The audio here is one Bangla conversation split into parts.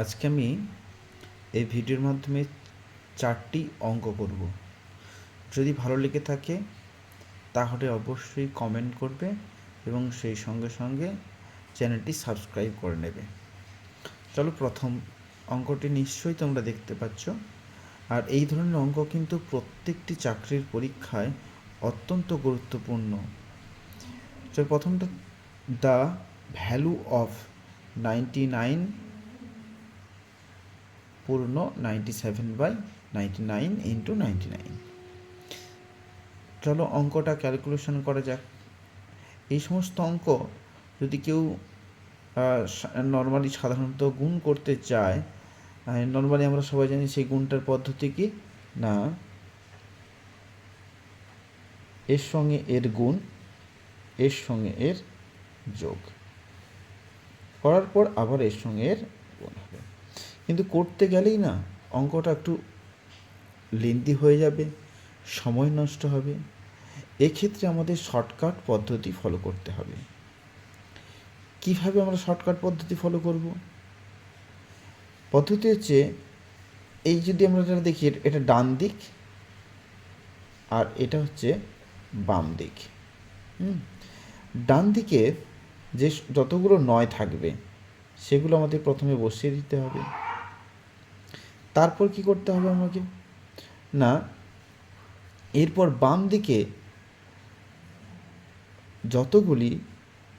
আজকে আমি এই ভিডিওর মাধ্যমে চারটি অঙ্ক করব। যদি ভালো লেগে থাকে, তাহলে অবশ্যই কমেন্ট করবে এবং সেই সঙ্গে সঙ্গে চ্যানেলটি সাবস্ক্রাইব করে নেবে। চলো প্রথম অঙ্কটি নিশ্চয়ই তোমরা দেখতে পাচ্ছ। আর এই ধরনের অঙ্ক কিন্তু প্রত্যেকটি চাকরির পরীক্ষায় অত্যন্ত গুরুত্বপূর্ণ। চল প্রথমটা the value of ninety nine পূর্ণ ninety seven by ninety nine into ninety nine চলো অঙ্কটা ক্যালকুলেশন করা যাক। এই সমস্ত অঙ্ক যদি কেউ নর্মালি সাধারণত গুণ করতে চায় নর্মালি আমরা সবাই জানি সেই গুণটার পদ্ধতি কি? না। এর সঙ্গে এর গুণ, এর সঙ্গে এর যোগ। করার পর আবার এর সঙ্গে এর গুণ হবে। কিন্তু করতে গেলেই না অঙ্কটা একটু লেন্দি হয়ে যাবে, সময় নষ্ট হবে। এক্ষেত্রে আমাদের শর্টকাট পদ্ধতি ফলো করতে হবে। কীভাবে আমরা শর্টকাট পদ্ধতি ফলো করব? পদ্ধতি হচ্ছে, এই যদি আমরা যেটা দেখি, এটা ডান দিক আর এটা হচ্ছে বাম দিক। ডান দিকে যে যতগুলো নয় থাকবে, সেগুলো আমাদের প্রথমে বসিয়ে দিতে হবে। তারপর কি করতে হবে আমাকে? না, এরপর বাম দিকে যতগুলি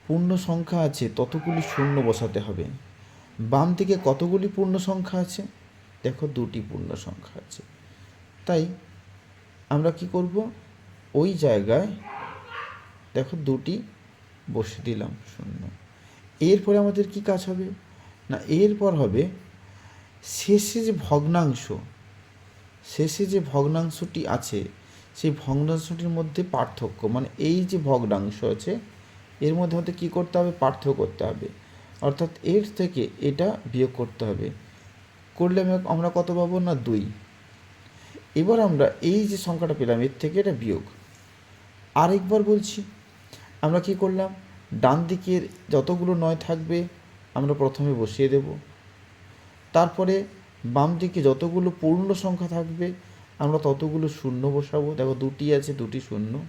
পূর্ণ সংখ্যা আছে, ততগুলি শূন্য বসাতে হবে। বাম দিকে কতগুলি পূর্ণ সংখ্যা আছে? দেখো দুটি পূর্ণ সংখ্যা আছে। তাই আমরা কি করব? ওই জায়গায় দেখো দুটি বসে দিলাম শূন্য। এরপরে আমাদের কি কাজ হবে? না, এরপর হবে শেষে যে ভগ্নাংশ, শেষে যে ভগ্নাংশটি আছে, সেই ভগ্নাংশটির মধ্যে পার্থক্য মানে এই যে ভগ্নাংশ আছে, এর মধ্যে মধ্যে কী করতে হবে? পার্থক্য করতে হবে। অর্থাৎ এর থেকে এটা বিয়োগ করতে হবে। করলে আমরা কত পাবো না? দুই। এবার আমরা এই যে সংখ্যাটা পেলাম, এর থেকে এটা বিয়োগ। আরেকবার বলছি, আমরা কি করলাম? ডান দিকের যতগুলো নয় থাকবে, আমরা প্রথমে বসিয়ে দেব। তারপরে বাম দিকে যতগুলো পূর্ণ সংখ্যা থাকবে, আমরা ততগুলো শূন্য বসাবো। দেখো দুটি আছে, দুটি শূন্য।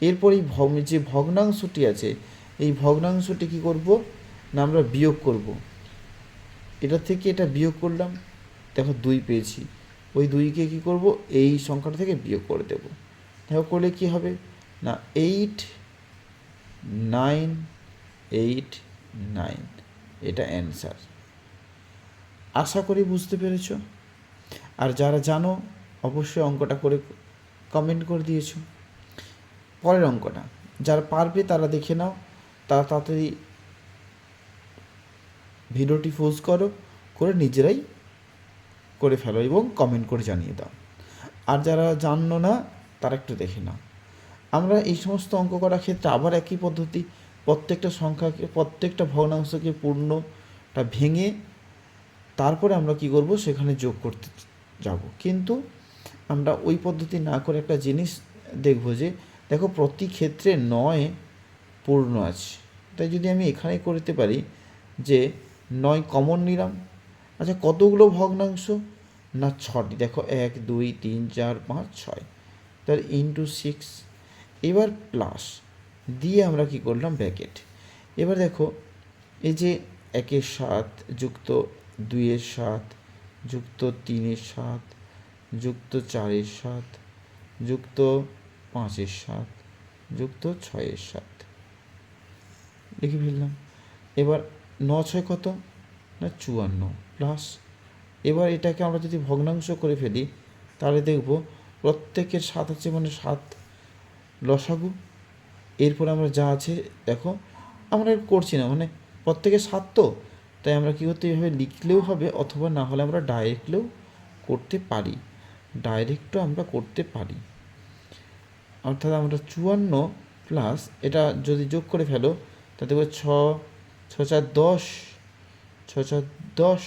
এরপর এই ভগ যে ভগ্নাংশটি আছে, এই ভগ্নাংশটি কী করব? না, আমরা বিয়োগ করব। এটা থেকে এটা বিয়োগ করলাম। দেখো দুই পেয়েছি। ওই দুইকে কী করব? এই সংখ্যাটা থেকে বিয়োগ করে দেব। দেখো করলে কী হবে? না এইট নাইন এইট নাইন এটা অ্যান্সার আশা করি বুঝতে পেরেছ। আর যারা জানো, অবশ্যই অঙ্কটা করে কমেন্ট করে দিয়েছ। পরের অঙ্কটা, যারা পারবে তারা দেখে নাও, তারা তাড়াতাড়ি ভিডিওটি পোজ করো, করে নিজেরাই করে ফেলো এবং কমেন্ট করে জানিয়ে দাও। আর যারা জানো না, তারা একটু দেখে নাও। আমরা এই সমস্ত অঙ্ক করার ক্ষেত্রে আবার একই পদ্ধতি, প্রত্যেকটা সংখ্যাকে, প্রত্যেকটা ভগ্নাংশকে পূর্ণটা ভেঙে তারপরে আমরা কি করব? সেখানে যোগ করতে যাব। কিন্তু আমরা ওই পদ্ধতি না করে একটা জিনিস দেখব যে, দেখো প্রতি ক্ষেত্রে নয় পূর্ণ আছে। তাই যদি আমি এখানে করতে পারি যে, নয় কমন নিলাম আচ্ছা কতগুলো ভগ্নাংশ? না ছটি। দেখো এক, দুই, তিন, চার, পাঁচ, ছয়। তার ইন্টু সিক্স এবার প্লাস দিয়ে আমরা কি করলাম ব্র্যাকেট এবার দেখো, এই যে একের সাত যুক্ত দুইয়ের সাত, যুক্ত তিনের সাত, যুক্ত চারের সাত, যুক্ত পাঁচের সাত, যুক্ত ছয়ের সাত। লিখে ফেললাম। এবার ন ছয় কত? না চুয়ান্ন প্লাস এবার এটাকে আমরা যদি ভগ্নাংশ করে ফেলি, তাহলে দেখব প্রত্যেকের সাত আছে মানে সাত লসাগু। এরপর আমরা যা আছে, দেখো, আমরা করছি না। মানে প্রত্যেকের সাত তো? তাই আমরা কী করতে, এইভাবে লিখলেও হবে অথবা না হলে আমরা ডাইরেক্টলেও করতে পারি। ডাইরেক্টও আমরা করতে পারি। অর্থাৎ আমরা চুয়ান্ন প্লাস এটা যদি যোগ করে ফেলো, তাতে করে ছ ছ চার দশ, ছ চার দশ,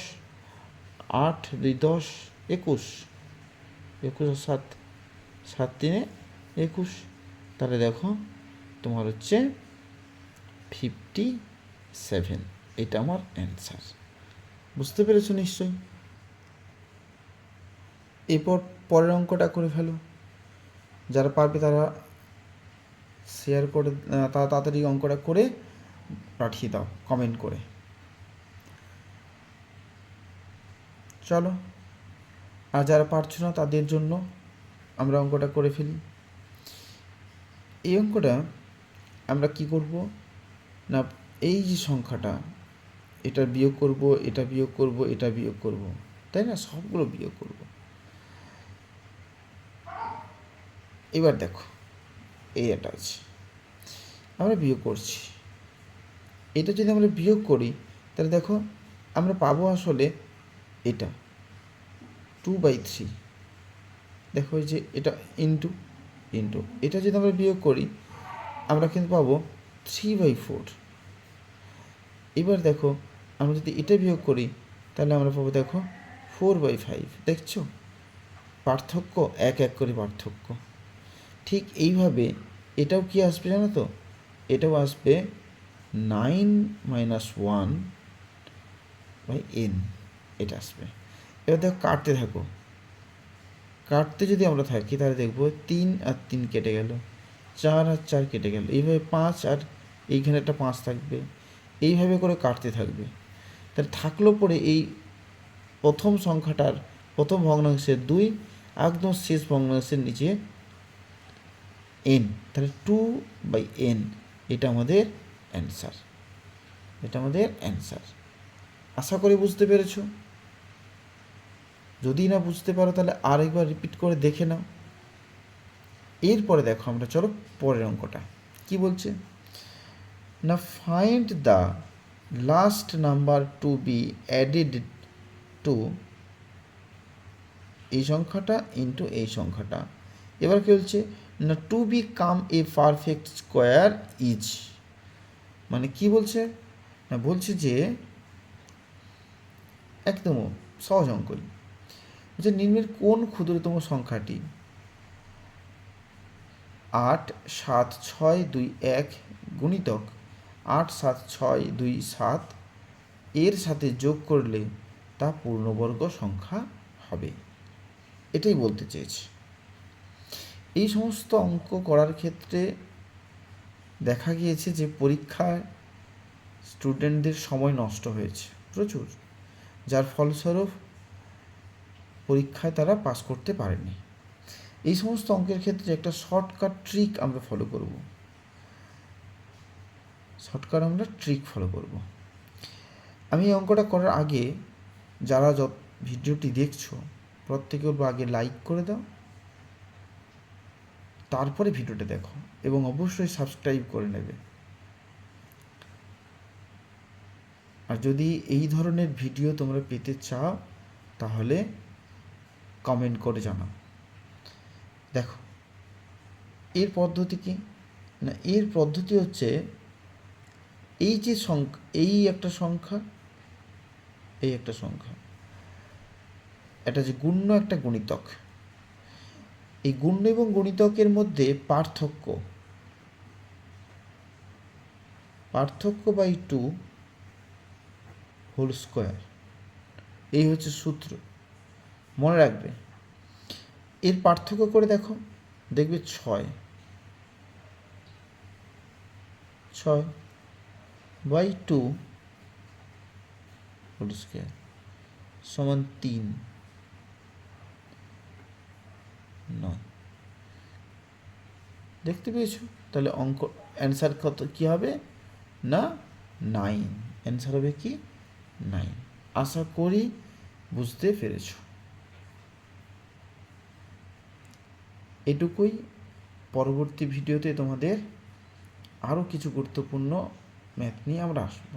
আট দুই দশ, একুশ। একুশ সাত সাত তিনে একুশ। তাহলে দেখো তোমার হচ্ছে ফিফটি সেভেন এটা আমার অ্যান্সার বুঝতে পেরেছ নিশ্চয়ই? এরপর পরের অঙ্কটা করে ফেলো। যারা পারবে তারা শেয়ার করে তারা তাড়াতাড়ি অঙ্কটা করে পাঠিয়ে দাও কমেন্ট করে। চলো। আর যারা পারছ না তাদের জন্য আমরা অঙ্কটা করে ফেলি। এই অঙ্কটা আমরা কি করব? না, এই যে সংখ্যাটা এটা বিয়োগ করব, এটা বিয়োগ করব, এটা বিয়োগ করব। তাই না? সবগুলো বিয়োগ করব। এবার দেখো, এই একটা আছে। আমরা বিয়োগ করছি। এটা যদি আমরা বিয়োগ করি, তাহলে দেখো, আমরা পাবো আসলে এটা। টু বাই থ্রি দেখো যে এটা ইন্টু ইন্টু এটা যদি আমরা বিয়োগ করি, আমরা কিন্তু পাবো থ্রি বাই ফোর এবার দেখো আমরা যদি এটা বিয়োগ করি, তাহলে আমরা পাবো দেখো ফোর বাই ফাইভ দেখছ? পার্থক্য এক এক করে পার্থক্য। ঠিক এইভাবে এটাও কি আসবে জানো তো? এটাও আসবে nine minus one by n এটা আসবে। এবার দেখো কাটতে থাকো। কাটতে যদি আমরা থাকি, তাহলে দেখব তিন আর তিন কেটে গেল, চার আর চার কেটে গেল। এইভাবে পাঁচ আর এইখানে একটা পাঁচ থাকবে। এইভাবে করে কাটতে থাকবে। তাহলে থাকল পরে এই প্রথম সংখ্যাটার প্রথম ভগ্নাংশের দুই, একদম শেষ ভগ্নাংশের নিচে এন তাহলে টু বাই এন এটা আমাদের অ্যান্সার এটা আমাদের অ্যান্সার আশা করি বুঝতে পেরেছ? যদি না বুঝতে পারো তাহলে আরেকবার রিপিট করে দেখে নাও। এরপরে দেখো আমরা, চলো পরের অঙ্কটা। কি বলছে? না find the last number to be added to এই সংখ্যাটা ইন্টু এই সংখ্যাটা। এবার কি বলছে না to become a perfect square is মানে কি বলছে? না, বলছে যে একদম সহজ অঙ্কই যে নিম্নের কোন ক্ষুদ্রতম সংখ্যাটি? আট, সাত, ছয়, দুই, এক, গুণিতক। আট সাত ছয় দুই সাত এর সাথে যোগ করলে তা পূর্ণবর্গ সংখ্যা হবে। এটাই বলতে চেয়েছি। এই সমস্ত অঙ্ক করার ক্ষেত্রে দেখা গিয়েছে যে পরীক্ষায় স্টুডেন্টদের সময় নষ্ট হয়েছে প্রচুর, যার ফলস্বরূপ পরীক্ষায় তারা পাস করতে পারেনি। এই সমস্ত অঙ্কের ক্ষেত্রে একটা শর্টকাট ট্রিক আমরা ফলো করব। শর্টকাট আমরা ট্রিক ফলো করব। আমি এই অঙ্কটা করার আগে যারা যত ভিডিওটি দেখছ, প্রত্যেকে বলব আগে লাইক করে দাও, তারপরে ভিডিওটা দেখো এবং অবশ্যই সাবস্ক্রাইব করে নেবে। আর যদি এই ধরনের ভিডিও তোমরা পেতে চাও, তাহলে কমেন্ট করে জানাও। দেখো, এর পদ্ধতি কি? না, এর পদ্ধতি হচ্ছে এই যে সংখ্যা, এই একটা সংখ্যা, এই একটা সংখ্যা, এটা যে গুণ্য একটা গণিতক। এই গুণ্য এবং গণিতকের মধ্যে পার্থক্য পার্থক্য বাই টু হোল স্কোয়ার এই হচ্ছে সূত্র। মনে রাখবে, এর পার্থক্য করে দেখো, দেখবে ছয়। ছয়। বাই টু হোল স্কোয়ার সমান তিন। নয়। দেখতে পেয়েছ? তাহলে অঙ্ক অ্যান্সার কত, কী হবে? না নাইন অ্যান্সার হবে কি? নাইন আশা করি বুঝতে পেরেছ। এটুকুই। পরবর্তী ভিডিওতে তোমাদের আরও কিছু গুরুত্বপূর্ণ ম্যাথ নিয়ে আমরা আসব